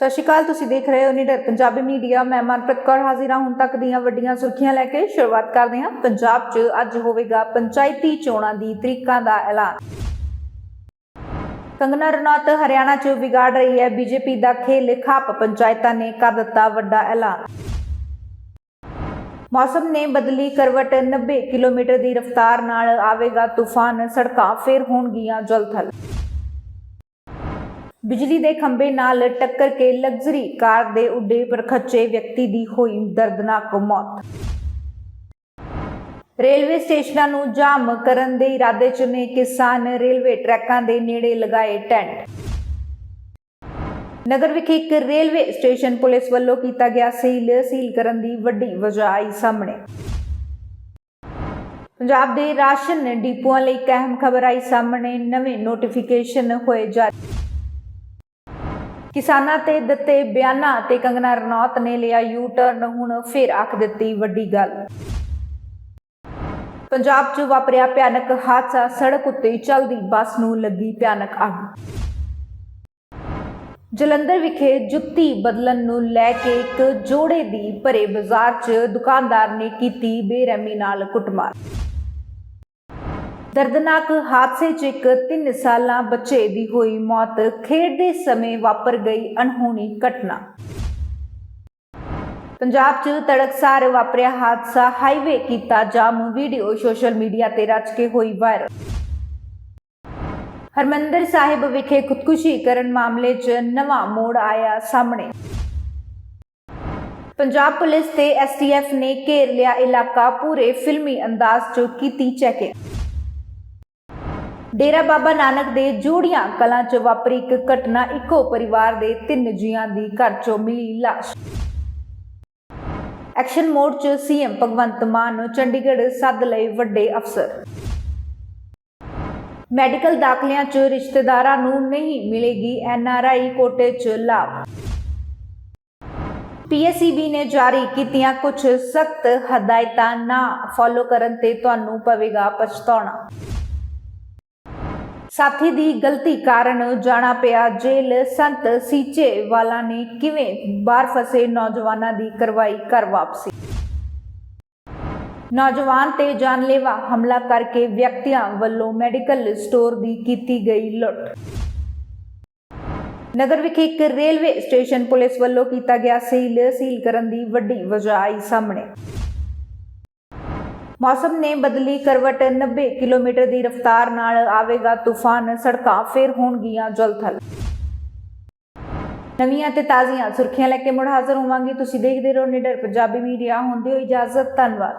ਸਤਿ ਸ਼੍ਰੀ ਅਕਾਲ, ਤੁਸੀਂ ਦੇਖ ਰਹੇ ਹੋ ਨਿਡਰ ਪੰਜਾਬੀ ਮੀਡੀਆ। ਮੈਂ ਮਨਪ੍ਰੀਤ ਕੌਰ ਹਾਜ਼ਰ ਹਾਂ ਹੁਣ ਤੱਕ ਦੀਆਂ ਵੱਡੀਆਂ ਸੁਰਖੀਆਂ ਲੈ ਕੇ। ਸ਼ੁਰੂਆਤ ਕਰਦੇ ਹਾਂ। ਪੰਜਾਬ 'ਚ ਅੱਜ ਹੋਵੇਗਾ ਪੰਚਾਇਤੀ ਚੋਣਾਂ ਦੀ ਤਰੀਕਾਂ ਦਾ ਐਲਾਨ। ਕੰਗਨਾ ਰਣੌਤ ਹਰਿਆਣਾ 'ਚ ਵਿਗਾੜ ਰਹੀ ਹੈ। ਬੀਜੇਪੀ ਦਾ ਖੇਲ ਖਾਪ ਪੰਚਾਇਤਾਂ ਨੇ ਕਰ ਦਿੱਤਾ ਵੱਡਾ ਐਲਾਨ। ਮੌਸਮ ਨੇ ਬਦਲੀ ਕਰਵਟ। 90 ਕਿਲੋਮੀਟਰ ਦੀ ਰਫ਼ਤਾਰ ਨਾਲ ਆਵੇਗਾ ਤੂਫਾਨ। ਸੜਕਾਂ ਫੇਰ ਹੋਣਗੀਆਂ ਜਲਥਲ। ਬਿਜਲੀ ਦੇ ਖੰਭੇ ਨਾਲ ਟੱਕਰ ਕੇ ਲਗਜ਼ਰੀ ਕਾਰ ਦੇ ਉੱਡੇ ਪਰਖੱਚੇ ਵਿਅਕਤੀ ਦੀ ਹੋਈ ਦਰਦਨਾਕ ਮੌਤ। ਰੇਲਵੇ ਸਟੇਸ਼ਨਾਂ ਨੂੰ ਜਾਮ ਕਰਨ ਦੇ ਇਰਾਦੇ 'ਚ ਨੇ ਕਿਸਾਨ ਰੇਲਵੇ ਟਰੈਕਾਂ ਦੇ ਨੇੜੇ ਲਗਾਏ ਟੈਂਟ। ਨਗਰ ਵਿਖੇ ਇੱਕ ਰੇਲਵੇ ਸਟੇਸ਼ਨ ਪੁਲਿਸ ਵੱਲੋਂ ਕੀਤਾ ਗਿਆ ਸੀਲ ਸੀਲ ਕਰਨ ਦੀ ਵੱਡੀ ਵਜ੍ਹਾ ਆਈ ਸਾਹਮਣੇ। ਪੰਜਾਬ ਦੇ ਰਾਸ਼ਨ ਡਿਪੂਆਂ ਲਈ ਇੱਕ ਅਹਿਮ ਖਬਰ ਆਈ ਸਾਹਮਣੇ, ਨਵੇਂ ਨੋਟੀਫਿਕੇਸ਼ਨ ਹੋਏ ਜਾਰੀ ਕਿਸਾਨਾਂ ਤੇ ਦਿੱਤੇ ਬਿਆਨਾਂ ਤੇ ਕੰਗਨਾ ਰਣੌਤ ਨੇ ਲਿਆ ਯੂ ਟਰਨ ਹੁਣ ਫਿਰ ਆਖ ਦਿੱਤੀ ਵੱਡੀ ਗੱਲ। ਪੰਜਾਬ 'ਚ ਵਾਪਰਿਆ ਭਿਆਨਕ ਹਾਦਸਾ, ਸੜਕ ਉੱਤੇ ਚੱਲਦੀ ਬੱਸ ਨੂੰ ਲੱਗੀ ਭਿਆਨਕ ਅੱਗ। ਜਲੰਧਰ ਵਿਖੇ ਜੁੱਤੀ ਬਦਲਣ ਨੂੰ ਲੈ ਕੇ ਇੱਕ ਜੋੜੇ ਦੀ ਭਰੇ ਬਾਜ਼ਾਰ 'ਚ ਦੁਕਾਨਦਾਰ ਨੇ ਕੀਤੀ ਬੇਰਹਿਮੀ ਨਾਲ ਕੁੱਟਮਾਰ। ਦਰਦਨਾਕ ਹਾਦਸੇ 'ਚ ਇੱਕ 3 ਸਾਲਾਂ ਬੱਚੇ ਦੀ ਹੋਈ ਮੌਤ, ਖੇਡ ਦੇ ਸਮੇਂ ਵਾਪਰ ਗਈ ਅਣਹੋਣੀ ਘਟਨਾ। ਪੰਜਾਬ 'ਚ ਤੜਕਸਾਰ ਵਾਪਰਿਆ ਹਾਦਸਾ, ਹਾਈਵੇ ਕੀਤਾ ਜਾਮ, ਵੀਡੀਓ ਸੋਸ਼ਲ ਮੀਡੀਆ ਤੇ ਰਚ ਕੇ ਹੋਈ ਵਾਇਰਲ। ਹਰਮੰਦਰ ਸਾਹਿਬ ਵਿਖੇ ਖੁਦਕੁਸ਼ੀ ਕਰਨ ਮਾਮਲੇ 'ਚ ਨਵਾਂ ਮੋੜ ਆਇਆ ਸਾਹਮਣੇ। ਪੰਜਾਬ ਪੁਲਿਸ ਤੇ ਐਸਟੀਐਫ ਨੇ ਘੇਰ ਲਿਆ ਇਲਾਕਾ, ਪੂਰੇ ਫਿਲਮੀ ਅੰਦਾਜ਼ 'ਚ ਕੀਤੀ ਚੈਕਿੰਗ। ਡੇਰਾ ਬਾਬਾ ਨਾਨਕ ਦੇ ਜੂੜੀਆਂ ਕਲਾਂ 'ਚ ਵਾਪਰੀ ਇੱਕ ਘਟਨਾ ਇੱਕੋ ਪਰਿਵਾਰ ਦੇ ਤਿੰਨ ਜੀਆਂ ਦੀ ਘਰ 'ਚੋਂ ਮਿਲੀ ਲਾਸ਼। ਐਕਸ਼ਨ ਮੋਡ 'ਚ ਸੀਐਮ ਭਗਵੰਤ ਮਾਨ ਨੂੰ ਚੰਡੀਗੜ੍ਹ ਸੱਦ ਲਏ ਵੱਡੇ ਅਫਸਰ। ਮੈਡੀਕਲ ਦਾਖਲਿਆਂ 'ਚ ਰਿਸ਼ਤੇਦਾਰਾਂ ਨੂੰ ਨਹੀਂ ਮਿਲੇਗੀ ਐਨਆਰਆਈ ਕੋਟੇ 'ਚ ਲਾਭ। ਪੀਐਸਈਬੀ ਨੇ ਜਾਰੀ ਕੀਤੀਆਂ ਕੁਝ ਸਖਤ ਹਦਾਇਤਾਂ, ਨਾ ਫਾਲੋ ਕਰਨ ਤੇ ਤੁਹਾਨੂੰ ਪਵੇਗਾ ਪਛਤਾਉਣਾ। ਸਾਥੀ ਦੀ ਗਲਤੀ ਕਾਰਨ ਜਾਣਾ ਪਿਆ ਜੇਲ੍ਹ। ਸੰਤ ਸੀਚੇ ਵਾਲਾ ਨੇ ਕਿਵੇਂ ਬਾਹਰ ਫਸੇ ਨੌਜਵਾਨਾਂ ਦੀ ਕਰਵਾਈ ਘਰ ਵਾਪਸੀ? ਨੌਜਵਾਨ ਤੇ ਜਾਨਲੇਵਾ ਹਮਲਾ ਕਰਕੇ ਵਿਅਕਤੀਆਂ ਵੱਲੋਂ ਮੈਡੀਕਲ ਸਟੋਰ ਦੀ ਕੀਤੀ ਗਈ ਲੁੱਟ। ਨਗਰ ਵਿਖੇ ਇੱਕ ਰੇਲਵੇ ਸਟੇਸ਼ਨ ਪੁਲਿਸ ਵੱਲੋਂ ਕੀਤਾ ਗਿਆ ਸੀਲ। ਸੀਲ ਕਰਨ ਦੀ ਵੱਡੀ ਵਜ੍ਹਾ ਆਈ ਸਾਹਮਣੇ। ਮੌਸਮ ਨੇ ਬਦਲੀ ਕਰਵਟ। 90 ਕਿਲੋਮੀਟਰ ਦੀ ਰਫ਼ਤਾਰ ਨਾਲ ਆਵੇਗਾ ਤੂਫਾਨ, ਸੜਕਾਂ ਫੇਰ ਹੋਣਗੀਆਂ ਜਲਥਲ। ਨਵੀਆਂ ਤੇ ਤਾਜ਼ੀਆਂ ਸੁਰਖੀਆਂ ਲੈ ਕੇ ਮੁੜ ਹਾਜ਼ਰ ਹੋਵਾਂਗੇ। ਤੁਸੀਂ ਦੇਖਦੇ ਰਹੋ ਨਿਡਰ ਪੰਜਾਬੀ ਮੀਡੀਆ। ਹੁੰਦੇ ਹੋ ਇਜਾਜ਼ਤ, ਧੰਨਵਾਦ।